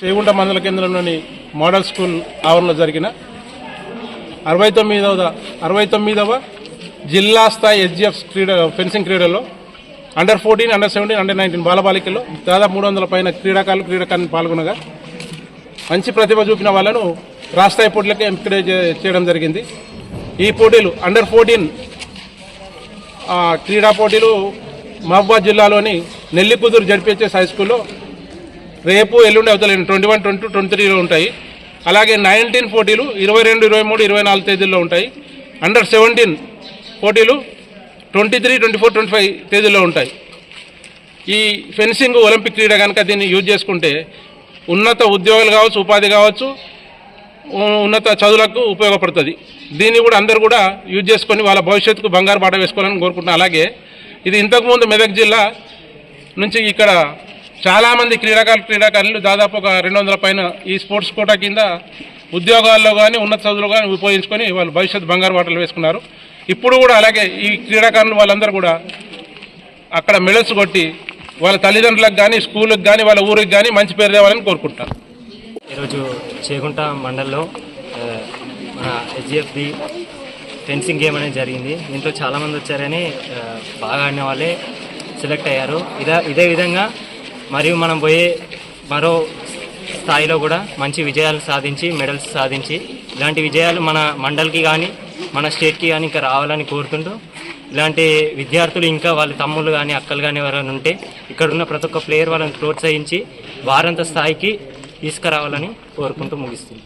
చేగుంట మండల కేంద్రంలోని model school ఆవరణలో జరిగిన అరవై తొమ్మిదవ అరవై తొమ్మిదవ జిల్లా స్థాయి హెచ్జిఎఫ్ క్రీడ ఫెన్సింగ్ క్రీడల్లో under fourteen under seventeen under nineteen బాలబాలికల్లో దాదాపు మూడు వందల పైన క్రీడాకారులు క్రీడాకారులు పాల్గొనగా మంచి ప్రతిభ చూపిన వాళ్ళను రాష్ట్రాయి పోటీలకు ఎంకరేజ్ చేయడం జరిగింది. ఈ పోటీలు అండర్ ఫోర్టీన్ ఆ, క్రీడా పోటీలు మహబాద్ జిల్లాలోని నెల్లికుదురు జడ్పిహెచ్ఎస్ హై స్కూల్లో రేపు ఎల్లుండి అవతల twenty one twenty two twenty త్రీలో ఉంటాయి. అలాగే నైన్టీన్ పోటీలు ఇరవై రెండు ఇరవై మూడు ఇరవై నాలుగు తేదీల్లో ఉంటాయి. అండర్ సెవెంటీన్ పోటీలు twenty three twenty four twenty five తేదీల్లో ఉంటాయి. ఈ ఫెన్సింగ్ ఒలింపిక్ క్రీడ కనుక దీన్ని యూజ్ చేసుకుంటే ఉన్నత ఉద్యోగాలు కావచ్చు ఉపాధి కావచ్చు ఉన్నత చదువులకు ఉపయోగపడుతుంది. దీన్ని కూడా అందరు కూడా యూజ్ చేసుకొని వాళ్ళ భవిష్యత్తుకు బంగారు బాట వేసుకోవాలని కోరుకుంటున్నాను. అలాగే ఇది ఇంతకుముందు మెదక్ జిల్లా నుంచి ఇక్కడ చాలామంది క్రీడాకారులు క్రీడాకారులు దాదాపు ఒక రెండు వందల పైన ఈ స్పోర్ట్స్ కోటా కింద ఉద్యోగాల్లో కానీ ఉన్నత చదువులు కానీ ఉపయోగించుకొని వాళ్ళు భవిష్యత్తు బంగారు బాటలు వేసుకున్నారు. ఇప్పుడు కూడా అలాగే ఈ క్రీడాకారులు వాళ్ళందరూ కూడా అక్కడ మెడల్స్ కొట్టి వాళ్ళ తల్లిదండ్రులకు కానీ స్కూళ్ళకి కానీ వాళ్ళ ఊరికి కానీ మంచి పేరు తేవాలని కోరుకుంటారు ఈరోజు చేగుంట మండల్లో మన హెచ్జిఎఫ్ది ఫెన్సింగ్ గేమ్ అనేది జరిగింది. దీంట్లో చాలామంది వచ్చారని బాగా ఆడిన వాళ్ళే సెలెక్ట్ అయ్యారు. ఇదే ఇదే విధంగా మరియు మనం పోయే మరో స్థాయిలో కూడా మంచి విజయాలు సాధించి మెడల్స్ సాధించి ఇలాంటి విజయాలు మన మండల్కి కానీ మన స్టేట్కి కానీ ఇంకా రావాలని కోరుకుంటూ ఇలాంటి విద్యార్థులు ఇంకా వాళ్ళ తమ్ముళ్ళు కానీ అక్కలు కానీ ఎవరైనా ఉంటే ఇక్కడ ఉన్న ప్రతి ఒక్క ప్లేయర్ వాళ్ళని ప్రోత్సహించి వారంత స్థాయికి తీసుకురావాలని కోరుకుంటూ ముగిస్తుంది.